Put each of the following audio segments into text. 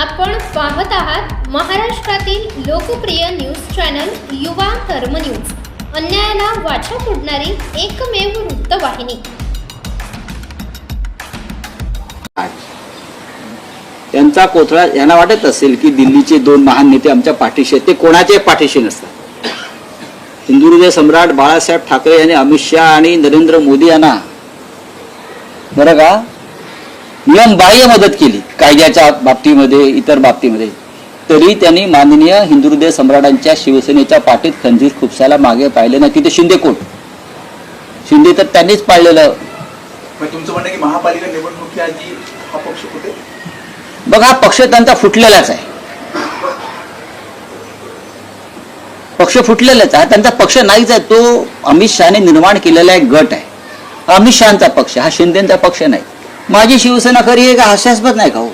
आपण पाहत आहात महाराष्ट्रातील लोकप्रिय न्यूज चॅनल युवा कर्म न्यूज. अन्यायाला वाचा फोडणारी एकमेव वृत्तवाहिनी. त्यांचा कोथळा यांना वाटत असेल की दिल्लीचे दोन महान नेते आमच्या पाठीशी आहेत. ते कोणाचे पाठीशी नसतात? हिंदू सम्राट बाळासाहेब ठाकरे यांनी अमित शहा आणि नरेंद्र मोदी यांना. बरं का? नियमबाह्य मदत केली. कायद्याच्या बाबतीमध्ये इतर बाबतीमध्ये. तरी त्यांनी माननीय हिंदू हृदय सम्राटांच्या शिवसेनेच्या पाठीत खंजीर खुपसायला मागे पाहिले नाही. तिथे शिंदे कोण? शिंदे तर त्यांनीच पाळलेलं. तुमचं म्हणणं की महापालिका हा पक्ष कुठे बघ हा पक्ष त्यांचा फुटलेलाच आहे. पक्ष फुटलेलाच आहे. त्यांचा पक्ष नाहीच आहे तो अमित शहाने निर्माण केलेला एक गट आहे. अमित शहाचा पक्ष हा शिंदेचा पक्ष नाही. माझी शिवसेना खरी आहे का? हास्यास्पद नाही का हो?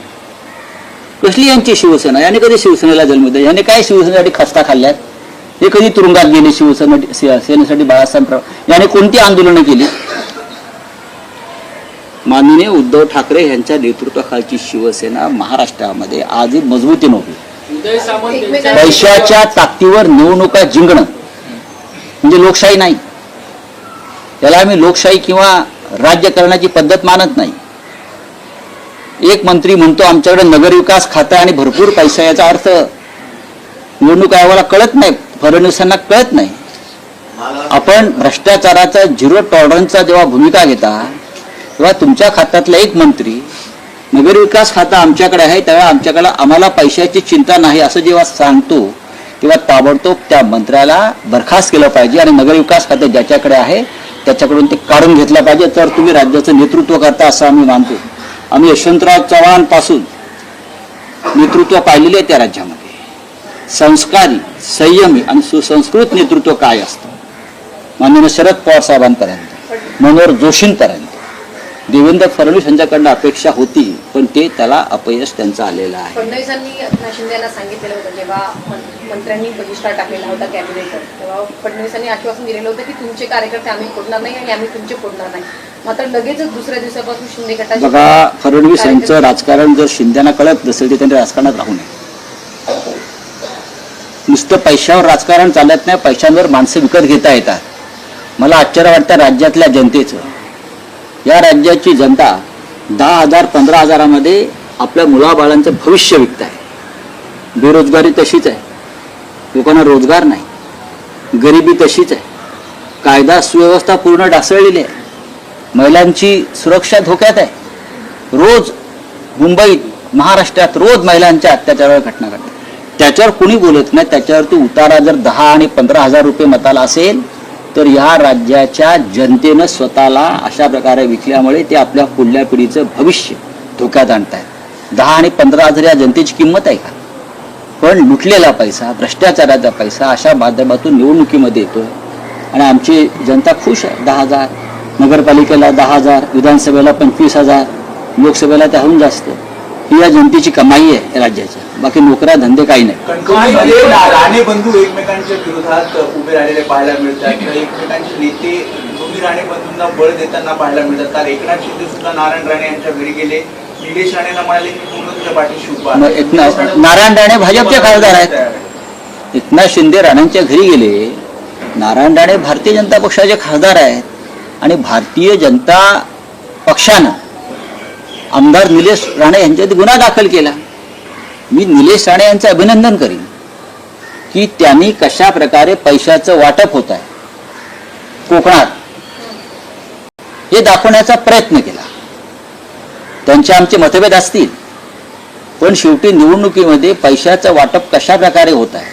कसली यांची शिवसेना? याने कधी शिवसेनेला जन्म दिला? याने काय शिवसेनेसाठी खस्ता खाल्ल्यात? हे कधी तुरुंगात गेले शिवसेना से- सेनेसाठी बाळासाहेब याने कोणती आंदोलनं केली? माननीय उद्धव ठाकरे यांच्या नेतृत्वाखालची शिवसेना महाराष्ट्रामध्ये आजही मजबूती नव्हती पैशाच्या ताकदीवर निवडणुका जिंकणं म्हणजे लोकशाही नाही. त्याला आम्ही लोकशाही किंवा राज्य करण्याची पद्धत मानत नाही. एक मंत्री म्हणतो आमच्याकडे नगरविकास खातं आणि भरपूर पैसा याचा अर्थ निवडणूक आयोगाला कळत नाही फडणवीसांना कळत नाही. आपण भ्रष्टाचाराचा झिरो टॉलरन्सचा जेव्हा भूमिका घेता तेव्हा तुमच्या खात्यातला एक मंत्री नगरविकास खातं आमच्याकडे आहे त्यावेळेला आमच्याकडे आम्हाला पैशाची चिंता नाही असं जेव्हा सांगतो तेव्हा ताबडतोब त्या मंत्र्याला बरखास्त केलं पाहिजे आणि नगरविकास खातं ज्याच्याकडे आहे त्याच्याकडून ते काढून घेतलं पाहिजे. तर तुम्ही राज्याचं नेतृत्व करता असं आम्ही मानतो. आम्ही यशवंतराव चव्हाणपासून नेतृत्व पाहिलेले आहे त्या राज्यामध्ये. संस्कारी संयमी आणि सुसंस्कृत नेतृत्व काय असतं? माननीय शरद पवार साहेबांपर्यंत मनोहर जोशींपर्यंत. देवेंद्र फडणवीस यांच्याकडनं अपेक्षा होती पण ते त्याला अपयश त्यांचं आलेलं आहे. फडणवीसांनी एकनाथ शिंदे यांना सांगितलेलं होतं जेव्हा मंत्र्यांनी बहिष्कार टाकलेला होता कॅबिनेटवर. तेव्हा फडणवीसांनी आश्वासन दिलेलं होतं की तुमचे कार्यकर्ते आम्ही फोडणार नाही आणि आम्ही तुमचे फोडणार नाही. मात्र लगेचच दुसऱ्या दिवसापासून शिंदे बघा फडणवीस यांचं राजकारण जर शिंद्यांना कळत नसेल तर त्यांनी राजकारणात राहू नये. नुसतं पैशावर राजकारण चालत नाही पैशांवर माणसं विकत घेता येतात. मला आश्चर्य वाटतं राज्यातल्या जनतेचं. या राज्याची जनता दहा हजार पंधरा हजारामध्ये आपल्या मुलाबाळांचं भविष्य विकत आहे बेरोजगारी तशीच आहे. लोकांना रोजगार नाही. गरिबी तशीच आहे. कायदा सुव्यवस्था पूर्ण ढासळलेली आहे. महिलांची सुरक्षा धोक्यात आहे. रोज मुंबईत महाराष्ट्रात रोज महिलांच्या अत्याचारावर घटना घडतात. त्याच्यावर कुणी बोलत नाही. त्याच्यावरती उतारा जर दहा आणि पंधरा हजार रुपये मताला असेल तर या राज्याच्या जनतेनं स्वतःला अशा प्रकारे विकल्यामुळे ते आपल्या पुढल्या पिढीचं भविष्य धोक्यात आणतायत. दहा आणि पंधरा हजार या जनतेची किंमत आहे का? पण लुटलेला पैसा भ्रष्टाचाराचा पैसा अशा माध्यमातून निवडणुकीमध्ये येतो आणि आमची जनता खुश आहे दहा हजार. नगरपालिकेला दहा हजार विधानसभेला पंचवीस हजार. लोकसभेला त्याहून जास्त. ही या जनतेची कमाई आहे या राज्याच्या बाकी नोकऱ्या धंदे काही नाही. राणे बंधू एकमेकांच्या विरोधात उभे राहिलेले पाहायला मिळतात. एकमेकांचे नेते दोन्ही राणे बंधूंना बळ देताना पाहायला मिळतात. काल एकनाथ शिंदे सुद्धा नारायण राणे यांच्या घरी गेले. निलेश राणेंना म्हणाले की पूर्ण तुझ्या पाठीशी उभा नारायण राणे भाजपचे खासदार आहेत. एकनाथ शिंदे राणांच्या घरी गेले. नारायण राणे भारतीय जनता पक्षाचे खासदार आहेत. आणि भारतीय जनता पक्षानं आमदार निलेश राणे यांच्यात गुन्हा दाखल केला. मी निलेश राणे यांचं अभिनंदन करीन की त्यांनी कशा प्रकारे पैशाचं वाटप होत आहे. कोकणात हे दाखवण्याचा प्रयत्न केला. त्यांचे आमचे मतभेद असतील पण शेवटी निवडणुकीमध्ये पैशाचं वाटप कशा प्रकारे होत आहे?